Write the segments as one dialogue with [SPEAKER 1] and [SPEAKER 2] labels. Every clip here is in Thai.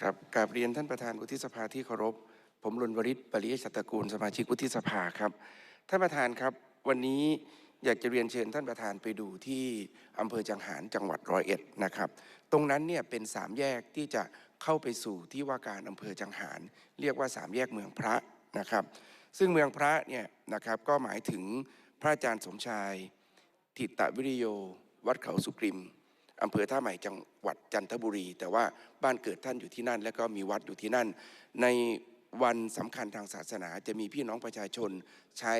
[SPEAKER 1] ครับกราบเรียนท่านประธานวุฒิสภาที่เคารพ ผมรุณวริศปริยชัตตระกูลสมาชิกวุฒิสภาครับ ท่านประธานครับ วันนี้อยากจะเรียนเชิญท่านประธานไปดูที่อำเภอจังหารจังหวัดร้อยเอ็ดนะครับ ตรงนั้นเนี่ยเป็นสามแยกที่จะเข้าไปสู่ที่ว่าการอำเภอจังหาร เรียกว่าสามแยกเมืองพระนะครับ ซึ่งเมืองพระเนี่ยนะครับก็หมายถึงพระอาจารย์สมชาย ทิตวิริโย วัดเขาสุกริม อำเภอท่าใหม่จังหวัดจันทบุรี แต่ว่าบ้านเกิดท่านอยู่ที่นั่น แล้วก็มีวัดอยู่ที่นั่น ในวันสำคัญทางศาสนาจะมีพี่น้องประชาชนใช้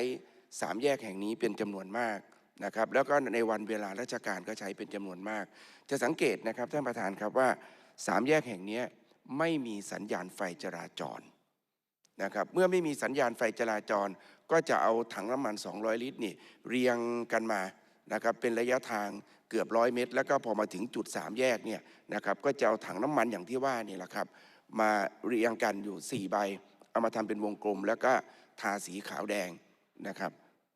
[SPEAKER 1] สามแยกแห่งนี้เป็นจำนวนมากนะครับแล้วก็ในวันเวลาราชการก็ใช้เป็นจำนวนมาก จะสังเกตนะครับท่านประธานครับว่าสามแยกแห่งนี้ไม่มีสัญญาณไฟจราจรนะครับเมื่อไม่มีสัญญาณไฟจราจร ก็จะเอาถังน้ำมัน 200 ลิตรนี่เรียงกันมา นะครับเป็นระยะทางเกือบร้อยเมตร แล้วก็พอมาถึงจุด 3 แยกเนี่ยนะครับก็จะเอาถังน้ำมันอย่างที่ว่านี่แหละครับมาเรียงกันอยู่ 4 ใบ เอามาทำเป็นวงกลม แล้วก็ทาสีขาวแดงนะครับ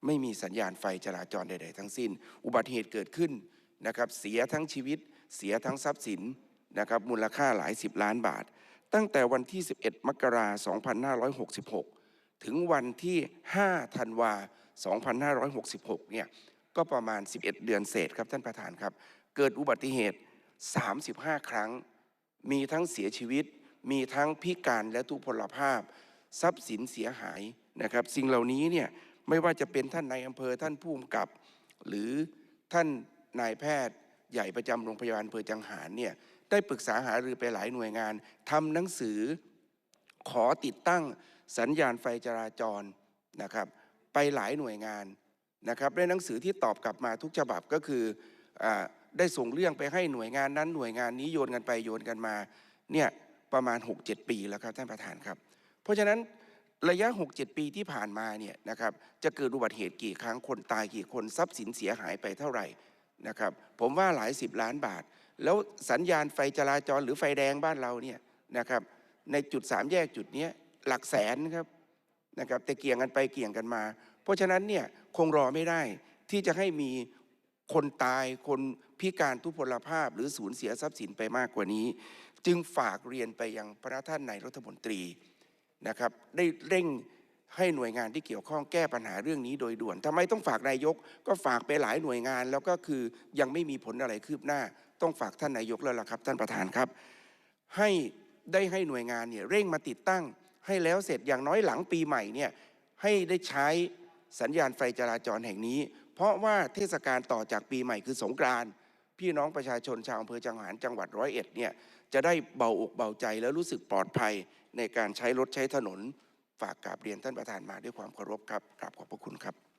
[SPEAKER 1] ไม่มีสัญญาณไฟจราจรใด ๆ ทั้งสิ้น อุบัติเหตุเกิดขึ้นนะครับเสียทั้งชีวิตเสียทั้งทรัพย์สินนะครับมูลค่าหลายสิบล้านบาท ตั้งแต่วันที่ 11 มกราคม2566 ถึงวันที่ 5 ธันวา2566 เนี่ย ก็ประมาณ 11 เดือนเศษครับท่านประธานครับ เกิดอุบัติเหตุ 35 ครั้ง มีทั้งเสียชีวิต มีทั้งพิการและทุพพลภาพ ทรัพย์สินเสียหายนะครับ สิ่งเหล่านี้เนี่ยไม่ว่าจะเป็นท่านนายอำเภอท่านผู้กำกับ หรือท่านนายแพทย์ใหญ่ประจำโรงพยาบาลอำเภอจังหารเนี่ยได้ปรึกษาหารือไปหลายหน่วยงานทำหนังสือขอติดตั้งสัญญาณไฟจราจรนะครับ ไปหลายหน่วยงาน นะครับในหนังสือที่ตอบกลับมาทุกฉบับก็คืออได้ส่งเรื่องไปให้หน่วยงานนั้นหน่วยงานนี้โยนกันไปโยนกันมาเนี่ยประมาณ 6-7 ปีแล้วครับท่านประธานครับ เพราะฉะนั้นระยะ 6-7 ปีที่ผ่านมาเนี่ยนะครับจะเกิดอุบัติเหตุกี่ครั้งคนตายกี่คนทรัพย์สินเสียหายไปเท่าไหร่นะครับผมว่าหลายสิบล้านบาท แล้วสัญญาณไฟจราจรหรือไฟแดงบ้านเราเนี่ยนะครับในจุดสามแยกจุดนี้หลักแสนครับนะครับแต่เกี่ยงกันไปเกี่ยงกันมา เพราะฉะนั้นเนี่ยคงรอไม่ได้ที่จะให้มีคนตายคนพิการทุพพลภาพ หรือสูญเสียทรัพย์สินไปมากกว่านี้ จึงฝากเรียนไปยังพระท่านนายรัฐมนตรีนะครับได้เร่งให้หน่วยงานที่เกี่ยวข้องแก้ปัญหาเรื่องนี้โดยด่วนทำไมต้องฝากนายก ก็ฝากไปหลายหน่วยงาน แล้วก็คือยังไม่มีผลอะไรคืบหน้า ต้องฝากท่านนายกแล้วล่ะครับ ท่านประธานครับ ให้ได้ให้หน่วยงานเนี่ยเร่งมาติดตั้ง ให้แล้วเสร็จอย่างน้อยหลังปีใหม่เนี่ยให้ได้ใช้ สัญญาณไฟจราจรแห่งนี้ เพราะว่าเทศกาลต่อจากปีใหม่คือสงกรานต์พี่น้องประชาชนชาวอำเภอจังหารจังหวัดร้อยเอ็ดเนี่ยจะได้เบาอกเบาใจและรู้สึกปลอดภัยในการใช้รถใช้ถนน ฝากกราบเรียนท่านประธานมาด้วยความเคารพครับกราบขอบพระคุณครับ